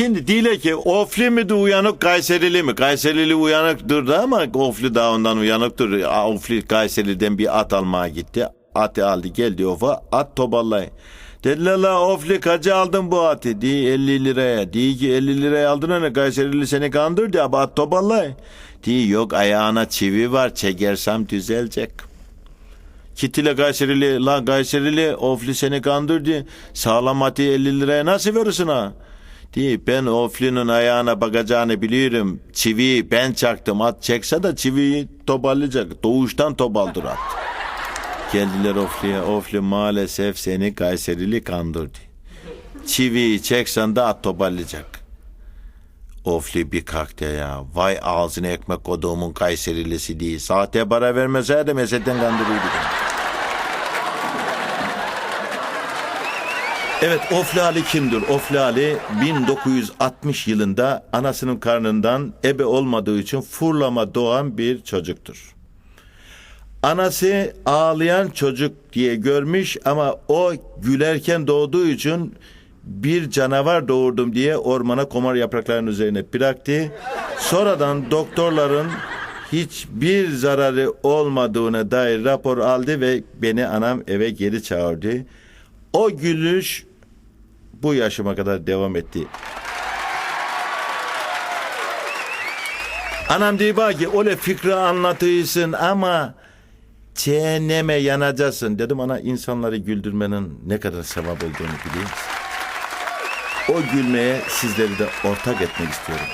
Şimdi dile ki Ofli mi de uyanık Kayserili mi? Kayserili uyanıktır da ama Ofli daha ondan uyanıktır. Ofli Kayseri'den bir at almaya gitti. Atı aldı geldi ofa at toballay. Dediler la Ofli kaça aldın bu atı? Di 50 liraya. Di ki 50 liraya aldın hani Kayserili seni kandırdı ama at toballay. Di yok ayağına çivi var çekersem düzelecek. Kitile Kayserili, la Kayserili ofli seni kandırdı. Sağlam atı 50 liraya nasıl verirsin ha? Değil, ben oflinin ayağına bakacağını biliyorum. Çiviyi ben çaktım. At çekse de çiviyi toparlayacak. Doğuştan tobaldır at. Geldiler ofliye. Ofli maalesef seni Kayserili kandırdı. Çiviyi çeksen de at toparlayacak. Ofli bir kalktı ya. Vay ağzına ekmek koduğumun Kayserilisi değil. Sahte para vermeseydi mesetten kandırıyorduk. Evet Ofli Ali kimdir? Ofli Ali 1960 yılında anasının karnından ebe olmadığı için fırlama doğan bir çocuktur. Anası ağlayan çocuk diye görmüş ama o gülerken doğduğu için bir canavar doğurdum diye ormana komar yapraklarının üzerine bıraktı. Sonradan doktorların hiçbir zararı olmadığına dair rapor aldı ve beni anam eve geri çağırdı. O gülüş bu yaşıma kadar devam etti. Anam diyor ki öyle fikri anlatıyorsun ama cehenneme yanacaksın. Dedim ana insanları güldürmenin ne kadar sevap olduğunu biliyor musun? O gülmeye sizleri de ortak etmek istiyorum.